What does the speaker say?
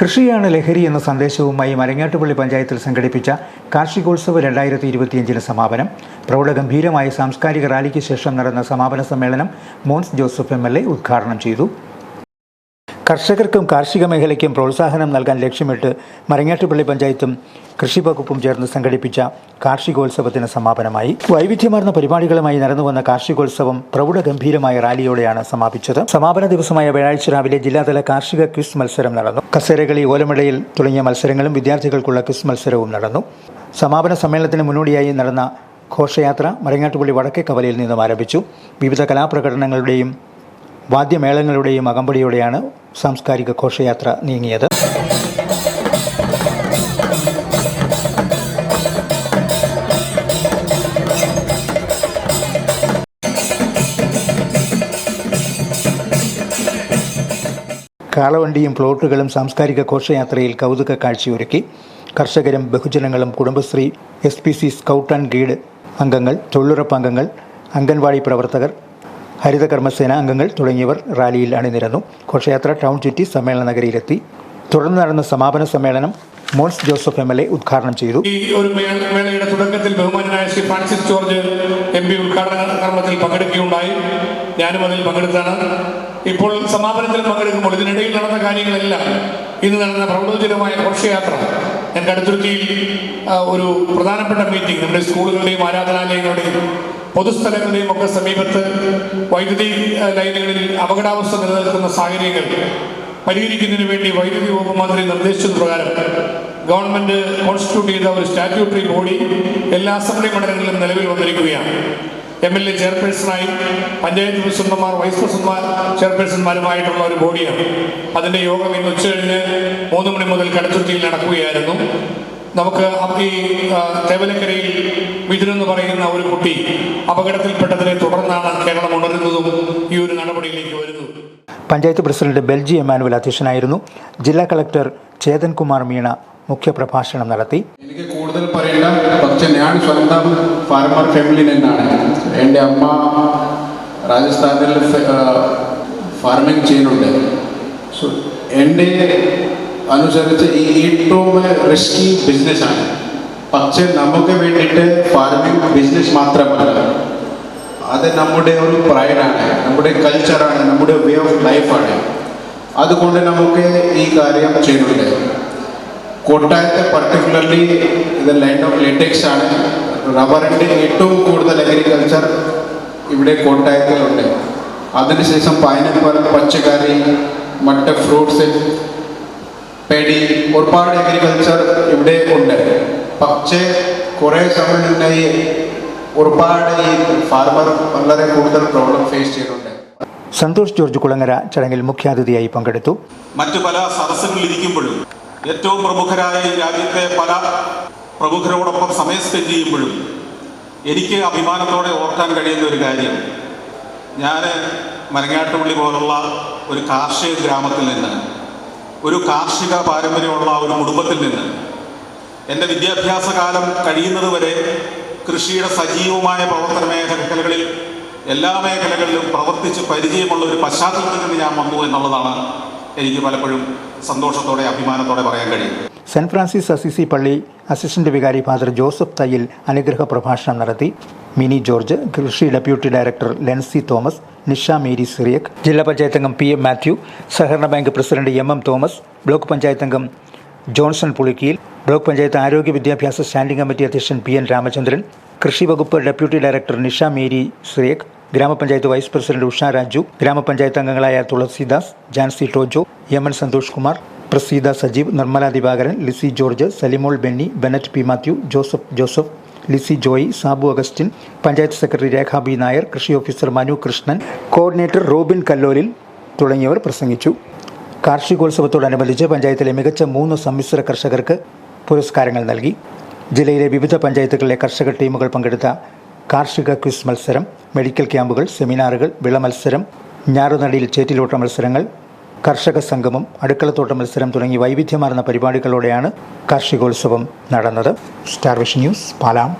കൃഷിയാണ് ലഹരി എന്ന സന്ദേശവുമായി മരങ്ങാട്ടുപള്ളി പഞ്ചായത്തിൽ സംഘടിപ്പിച്ച കാർഷികോത്സവ് രണ്ടായിരത്തി ഇരുപത്തിയഞ്ചിന് സമാപനം പ്രൗഢഗംഭീരമായ സാംസ്കാരിക റാലിക്ക് ശേഷം നടന്ന സമാപന സമ്മേളനം മോൻസ് ജോസഫ് എം ഉദ്ഘാടനം ചെയ്തു. കർഷകർക്കും കാർഷിക മേഖലയ്ക്കും പ്രോത്സാഹനം നൽകാൻ ലക്ഷ്യമിട്ട് മരങ്ങാട്ടുപള്ളി പഞ്ചായത്തും കൃഷി വകുപ്പും ചേർന്ന് സംഘടിപ്പിച്ച കാർഷികോത്സവത്തിന് സമാപനമായി. വൈവിധ്യമാർന്ന പരിപാടികളുമായി നടന്നുവന്ന കാർഷികോത്സവം പ്രൗഢഗംഭീരമായ റാലിയോടെയാണ് സമാപിച്ചത്. സമാപന ദിവസമായ വ്യാഴാഴ്ച രാവിലെ ജില്ലാതല കാർഷിക ക്വിസ് മത്സരം നടന്നു. കസേരകളി ഓലമടയിൽ തുടങ്ങിയ മത്സരങ്ങളും വിദ്യാർത്ഥികൾക്കുള്ള ക്വിസ് മത്സരവും നടന്നു. സമാപന സമ്മേളനത്തിന് മുന്നോടിയായി നടന്ന ഘോഷയാത്ര മരങ്ങാട്ടുപള്ളി വടക്കേ കവലയിൽ നിന്നും ആരംഭിച്ചു. വിവിധ കലാപ്രകടനങ്ങളുടെയും വാദ്യമേളങ്ങളുടെയും അകമ്പടിയോടെയാണ് സാംസ്കാരിക ഘോഷയാത്ര നീങ്ങിയത്. കാളവണ്ടിയും പ്ലോട്ടുകളും സാംസ്കാരിക ഘോഷയാത്രയിൽ കൗതുക കാഴ്ചയൊരുക്കി. കർഷകരും ബഹുജനങ്ങളും Kudumbashree S P C scout and guide അംഗങ്ങൾ തൊഴിലുറപ്പ് അംഗങ്ങൾ അംഗൻവാടി പ്രവർത്തകർ ഹരിതകർമ്മസേന അംഗങ്ങൾ തുടങ്ങിയവർ റാലിയിൽ അണിനിരന്നു. ഘോഷയാത്ര ടൗൺ ചുറ്റി സമ്മേളന നഗരിയിലെത്തി. തുടർന്ന് നടന്ന സമാപന സമ്മേളനം Mons Joseph M L A ഉദ്ഘാടനം ചെയ്തു. ഈ ഒരു മേള- മേളയുടെ തുടക്കത്തിൽ ബഹുമാനായ Sri Francis George M P ഉദ്ഘാടന കർമ്മത്തിൽ പങ്കെടുക്കുകയുണ്ടായി. ഞാനും അതിൽ പങ്കെടുത്താണ്. ഇപ്പോൾ സമാപനത്തിൽ പങ്കെടുക്കുമ്പോൾ ഇതിനിടയിൽ നടന്ന കാര്യങ്ങളെല്ലാം ഇന്ന് നടന്ന പ്രൗഢോജ്വലമായ ഘോഷയാത്ര. ഞാൻ അടുത്തുരുത്തിയിൽ ഒരു പ്രധാനപ്പെട്ട മീറ്റിംഗ് നമ്മുടെ സ്കൂളുകളുടെയും ആരാധനാലയങ്ങളുടെയും പൊതുസ്ഥലങ്ങളുടെയും ഒക്കെ സമീപത്ത് വൈദ്യുതി ലൈനുകളിൽ അപകടാവസ്ഥ നിലനിൽക്കുന്ന സാഹചര്യങ്ങൾ പരിഹരിക്കുന്നതിന് വേണ്ടി വൈദ്യുതി വകുപ്പ് മന്ത്രി നിർദ്ദേശിച്ചത് പ്രകാരം ഗവൺമെന്റ് കോൺസ്റ്റിറ്റ്യൂട്ട് ചെയ്ത ഒരു സ്റ്റാറ്റ്യൂട്ടറി ബോഡി എല്ലാ അസംബ്ലി മണ്ഡലങ്ങളിലും നിലവിൽ വന്നിരിക്കുകയാണ്. എം എൽ എ ചെയർപേഴ്സണായി പഞ്ചായത്ത് പ്രസിഡന്റുമാർ വൈസ് പ്രസിഡന്റുമാർ ചെയർപേഴ്സൺമാരുമായിട്ടുള്ള ഒരു ബോഡിയാണ്. അതിന്റെ യോഗം ഇന്ന് ഉച്ചകഴിഞ്ഞ് മൂന്ന് മണി മുതൽ കടച്ചുറ്റിയിൽ നടക്കുകയായിരുന്നു. നമുക്ക് ഈ തേവലക്കരയിൽ മിഥുൻ എന്ന് പറയുന്ന ഒരു കുട്ടി അപകടത്തിൽപ്പെട്ടതിനെ തുടർന്നാണ് കേരളം ഉണരുന്നതും ഈ ഒരു നടപടിയിലേക്ക് വരുന്നു പഞ്ചായത്ത് പ്രസിഡന്റ് ബെൽജി എമാനുവൽ അധ്യക്ഷനായിരുന്നു. ജില്ലാ കളക്ടർ ചേതൻ കുമാർ മീണ മുഖ്യപ്രഭാഷണം നടത്തി. എനിക്ക് കൂടുതൽ പറയേണ്ട പക്ഷെ ഞാൻ സ്വന്തം ഫാർമർ ഫാമിലി നിന്നാണ്. എന്റെ അമ്മ രാജസ്ഥാനിൽ ഫാർമിംഗ് ചെയ്യുന്നുണ്ട്. സോ എന്റെ അനുസരിച്ച് ഈ ഏറ്റവും റിസ്കി ബിസിനസ്സാണ് പക്ഷെ നമുക്ക് വേണ്ടിയിട്ട് ഫാർമിംഗ് ബിസിനസ് മാത്രമല്ല. അത് നമ്മുടെ ഒരു പ്രൈഡാണ് നമ്മുടെ കൾച്ചറാണ് നമ്മുടെ വേ ഓഫ് ലൈഫാണ് അതുകൊണ്ട് നമുക്ക് ഈ കാര്യം ചെയ്യുന്നുണ്ട് കോട്ടയത്ത് പർട്ടിക്കുലർലി ഇത് ലാൻഡ് ഓഫ് ലേറ്റക്സ് ആണ്. റബ്ബറിന്റെ ഏറ്റവും കൂടുതൽ അഗ്രികൾച്ചർ ഇവിടെ കോട്ടയത്തിലുണ്ട് അതിനുശേഷം പൈനാപ്പിൾ പച്ചക്കറി മറ്റ് ഫ്രൂട്ട്സ് പെടി ഒരുപാട് അഗ്രികൾച്ചർ ഇവിടെ ഉണ്ട്. പക്ഷേ കുറേ സമയമുണ്ടായി ഒരുപാട് ഈ ഫാർമർ വളരെ കൂടുതൽ പ്രോബ്ലം ഫേസ് ചെയ്യുന്നുണ്ട്. സന്തോഷ് ജോർജ് കുളങ്ങര ചടങ്ങിൽ മുഖ്യാതിഥിയായി പങ്കെടുത്തു. മറ്റു പല സദസ്സുകളിൽ ഇരിക്കുമ്പോഴും ഏറ്റവും പ്രമുഖരായ രാജ്യത്തെ പല പ്രമുഖരോടൊപ്പം സമയം സ്പെൻഡ് ചെയ്യുമ്പോഴും എനിക്ക് അഭിമാനത്തോടെ ഓർക്കാൻ കഴിയുന്ന ഒരു കാര്യം. ഞാൻ മരങ്ങാട്ടുപള്ളി പോലുള്ള ഒരു കാർഷിക ഗ്രാമത്തിൽ നിന്ന് ഒരു കാർഷിക പാരമ്പര്യമുള്ള ഒരു കുടുംബത്തിൽ നിന്ന് എന്റെ വിദ്യാഭ്യാസ കാലം കഴിയുന്നത് വരെ കൃഷിയുടെ സജീവമായ പ്രവർത്തന മേഖലകളിൽ എല്ലാ മേഖലകളിലും പ്രവർത്തിച്ച് പരിചയമുള്ള ഒരു പശ്ചാത്തലത്തിൽ നിന്ന് ഞാൻ വന്നു എന്നുള്ളതാണ് എനിക്ക് പലപ്പോഴും സന്തോഷത്തോടെ അഭിമാനത്തോടെ പറയാൻ കഴിയും സെന്റ് ഫ്രാൻസിസ് അസിസി പള്ളി അസിസ്റ്റന്റ് വികാരി ഫാദർ ജോസഫ് തയ്യിൽ അനുഗ്രഹ പ്രഭാഷണം നടത്തി. മിനി ജോർജ് കൃഷി deputy director Lency Thomas Nisha Mary Cyriac ജില്ലാ പഞ്ചായത്ത് അംഗം പി എം മാത്യു സഹകരണ bank president M M Thomas block panchayat അംഗം ജോൺസൺ പുളിക്കിയിൽ ബ്ലോക്ക് പഞ്ചായത്ത് ആരോഗ്യ വിദ്യാഭ്യാസ സ്റ്റാൻഡിംഗ് കമ്മിറ്റി അധ്യക്ഷൻ പി എൻ രാമചന്ദ്രൻ കൃഷി വകുപ്പ് deputy director Nisha Mary Surekh ഗ്രാമപഞ്ചായത്ത് വൈസ് പ്രസിഡന്റ് ഉഷ രാജു ഗ്രാമപഞ്ചായത്ത് അംഗങ്ങളായ Tulasidas Jancy Tojo Yemen Santhosh Kumar Praseetha Sajeev Nirmala Divakaran Lizzy George Salimol Benny Bennet P Mathew Joseph Joseph Lizzy Joy Sabu Augustine panchayat secretary Rekha B Nair കൃഷി officer Manu Krishnan coordinator Robin Kallolil തുടങ്ങിയവർ പ്രസംഗിച്ചു. കാർഷികോത്സവത്തോടനുബന്ധിച്ച് പഞ്ചായത്തിലെ മികച്ച മൂന്ന് സമ്മിശ്ര കർഷകർക്ക് പുരസ്കാരങ്ങൾ നൽകി. ജില്ലയിലെ വിവിധ പഞ്ചായത്തുകളിലെ കർഷക ടീമുകൾ പങ്കെടുത്ത കാർഷിക ക്വിസ് മത്സരം മെഡിക്കൽ ക്യാമ്പുകൾ സെമിനാറുകൾ വിള മത്സരം ഞാറുനടിയിൽ ചേറ്റിലോട്ട മത്സരങ്ങൾ കർഷക സംഗമം അടുക്കളത്തോട്ട മത്സരം തുടങ്ങി വൈവിധ്യമാർന്ന പരിപാടികളോടെയാണ് കാർഷികോത്സവം നടന്നത്. സ്റ്റാർവിഷ് ന്യൂസ് പാലാം.